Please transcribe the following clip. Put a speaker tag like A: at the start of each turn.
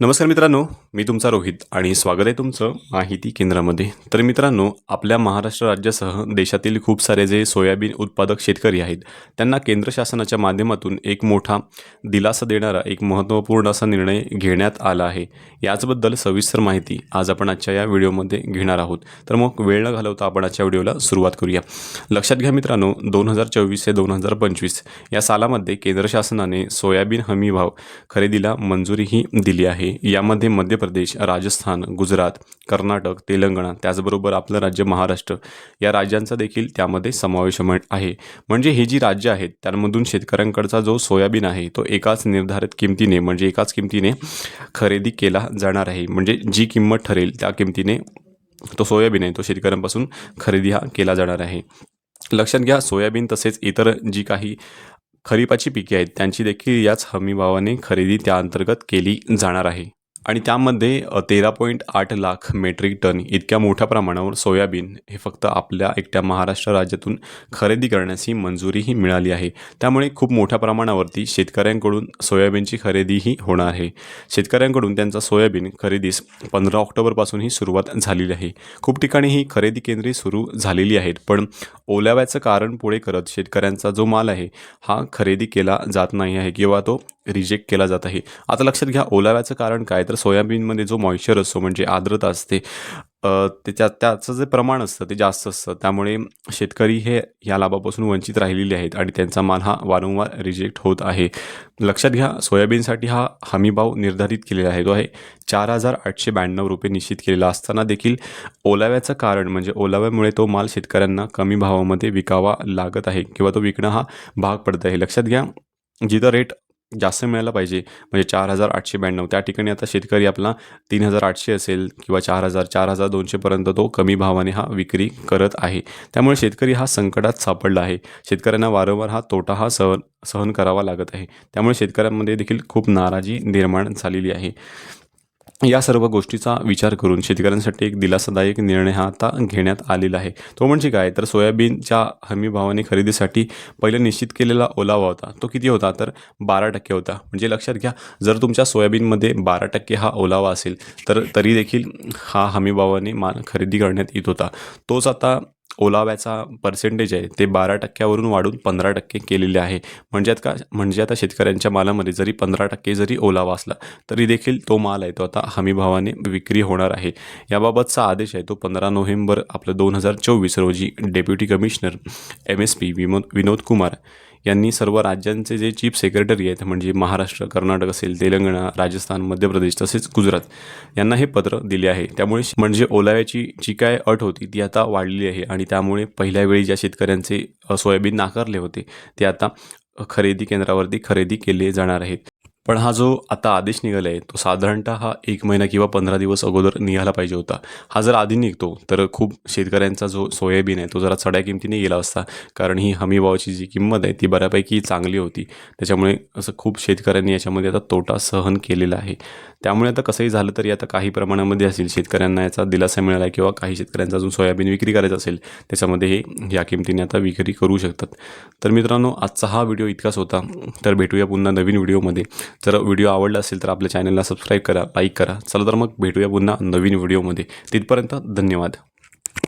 A: नमस्कार मित्रांनो मी तुमचा रोहित आणि स्वागत आहे तुमचं माहिती केंद्रामध्ये. तर मित्रांनो आपल्या महाराष्ट्र राज्यासह देशातील खूप सारे जे सोयाबीन उत्पादक शेतकरी आहेत त्यांना केंद्र शासनाच्या माध्यमातून एक मोठा दिलासा देणारा एक महत्त्वपूर्ण असा निर्णय घेण्यात आला आहे. याचबद्दल सविस्तर माहिती आज आपण आजच्या या व्हिडिओमध्ये घेणार आहोत. तर मग वेळ न घालवता आपण आजच्या व्हिडिओला सुरुवात करूया. लक्षात घ्या मित्रांनो दोन हजार चोवीस ते दोन हजार पंचवीस या सालामध्ये केंद्र शासनाने सोयाबीन हमी भाव खरेदीला मंजुरीही दिली आहे. यामध्ये मध्य प्रदेश राजस्थान गुजरात कर्नाटक तेलंगणा त्याचबरोबर आपलं राज्य महाराष्ट्र या राज्यांचा देखील त्यामध्ये समावेश आहे. म्हणजे हे जी राज्य आहेत त्यामधून शेतकऱ्यांकडचा जो सोयाबीन आहे तो एकाच निर्धारित किमतीने म्हणजे एकाच किमतीने खरेदी केला जाणार आहे. म्हणजे जी किंमत ठरेल त्या किमतीने तो सोयाबीन आहे तो शेतकऱ्यांपासून खरेदी हा केला जाणार आहे. लक्षात घ्या सोयाबीन तसेच इतर जी काही खरीपाची पिके आहेत त्यांची देखील याच हमीभावाने खरेदी त्या अंतर्गत केली जाणार आहे. आणि त्यामध्ये तेरा पॉईंट आठ लाख मेट्रिक टन इतक्या मोठ्या प्रमाणावर सोयाबीन हे फक्त आपल्या एकट्या महाराष्ट्र राज्यातून खरेदी करण्याची मंजुरीही मिळाली आहे. त्यामुळे खूप मोठ्या प्रमाणावरती शेतकऱ्यांकडून सोयाबीनची खरेदीही होणार आहे. शेतकऱ्यांकडून त्यांचा सोयाबीन खरेदीस पंधरा ऑक्टोबरपासून ही सुरुवात झालेली आहे. खूप ठिकाणी ही खरेदी केंद्रे सुरू झालेली आहेत पण ओलाव्याचं कारण पुढे करत शेतकऱ्यांचा जो माल आहे हा खरेदी केला जात नाही आहे किंवा तो रिजेक्ट केला जात आहे. आता लक्षात घ्या ओलाव्याचं कारण काय? तर सोयाबीनमध्ये जो मॉइश्चर असतो म्हणजे आर्द्रता असते त्याच्या त्याचं जे प्रमाण असतं ते जास्त असतं. त्यामुळे शेतकरी हे या लाभापासून वंचित राहिलेले आहेत आणि त्यांचा माल हा वारंवार रिजेक्ट होत आहे. लक्षात घ्या सोयाबीनसाठी हा हमीभाव निर्धारित केलेला आहे. तो आहे चार हजार आठशे ब्याण्णव रुपये निश्चित केलेला असताना देखील ओलाव्याचं कारण म्हणजे ओलाव्यामुळे तो माल शेतकऱ्यांना कमी भावामध्ये विकावा लागत आहे किंवा तो विकणं हा भाग पडत आहे. लक्षात घ्या जिथं रेट जास्त मिळायला पाहिजे. म्हणजे चार हजार आठशे ब्याण्णव. त्या ठिकाणी आता शेतकरी आपला तीन हजार आठशे असेल किंवा चार हजार चार हजार दोनशेपर्यंत तो कमी भावाने हा विक्री करत आहे. त्यामुळे शेतकरी हा संकटात सापडला आहे. शेतकऱ्यांना वारंवार हा तोटा हा सहन सहन करावा लागत आहे. त्यामुळे शेतकऱ्यांमध्ये देखील खूप नाराजी निर्माण झालेली आहे. या सर्व गोष्टीचा विचार करून शेतकऱ्यांसाठी एक दिलासादायक निर्णय हा आता घेण्यात आलेला आहे. तो म्हणजे काय? तर सोयाबीनच्या हमीभावाने खरेदीसाठी पहिले निश्चित केलेला ओलावा होता. तो किती होता? तर बारा टक्के होता. म्हणजे लक्षात घ्या जर तुमच्या सोयाबीनमध्ये बारा टक्के हा ओलावा असेल तर तरी देखील हा हमीभावाने माल खरेदी करण्यात येत होता. तोच आता ओलाव्याचा पर्सेंटेज आहे ते बारा टक्क्यावरून वाढून पंधरा टक्के केलेले आहे. म्हणजे आता का म्हणजे आता शेतकऱ्यांच्या मालामध्ये जरी पंधरा टक्के जरी ओलावा असला तरी देखील तो माल आहे तो आता हमीभावाने विक्री होणार आहे. याबाबतचा आदेश आहे तो पंधरा नोव्हेंबर आपलं दोन हजार चोवीस रोजी deputy commissioner M S P विमोद Vinod Kumar यांनी सर्व राज्यांचे जे चीफ सेक्रेटरी आहेत म्हणजे महाराष्ट्र कर्नाटक असेल तेलंगणा राजस्थान मध्य प्रदेश तसेच गुजरात यांना हे पत्र दिले आहे. त्यामुळे म्हणजे ओलाव्याची जी काय अट होती ती आता वाढलेली आहे आणि त्यामुळे पहिल्या वेळी ज्या शेतकऱ्यांचे सोयाबीन नाकारले होते ते आता खरेदी केंद्रावरती खरेदी केले जाणार आहेत. पण हा जो आता आदेश निघाला आहे तो साधारणतः हा एक महिना किंवा पंधरा दिवस अगोदर निघाला पाहिजे होता. हा जर आधी निघतो तर खूप शेतकऱ्यांचा जो सोयाबीन आहे तो जरा चढ्या किमतीने गेला असता. कारण ही हमीभावाची जी किंमत आहे ती बऱ्यापैकी चांगली होती. त्याच्यामुळे असं खूप शेतकऱ्यांनी याच्यामध्ये आता तोटा सहन केलेला आहे. त्यामुळे आता कसंही झालं तरी आता काही प्रमाणामध्ये असेल शेतकऱ्यांना याचा दिलासा मिळाला आहे किंवा काही शेतकऱ्यांचा अजून सोयाबीन विक्री करायचं असेल त्याच्यामध्ये हे या किमतीने आता विक्री करू शकतात. तर मित्रांनो आजचा हा व्हिडिओ इतकाच होता. तर भेटूया पुन्हा नवीन व्हिडिओमध्ये. जर व्हिडिओ आवडला असेल तर आपल्या चॅनलला सबस्क्राईब करा लाईक करा. चला तर मग भेटूया पुन्हा नवीन व्हिडिओमध्ये तिथपर्यंत धन्यवाद.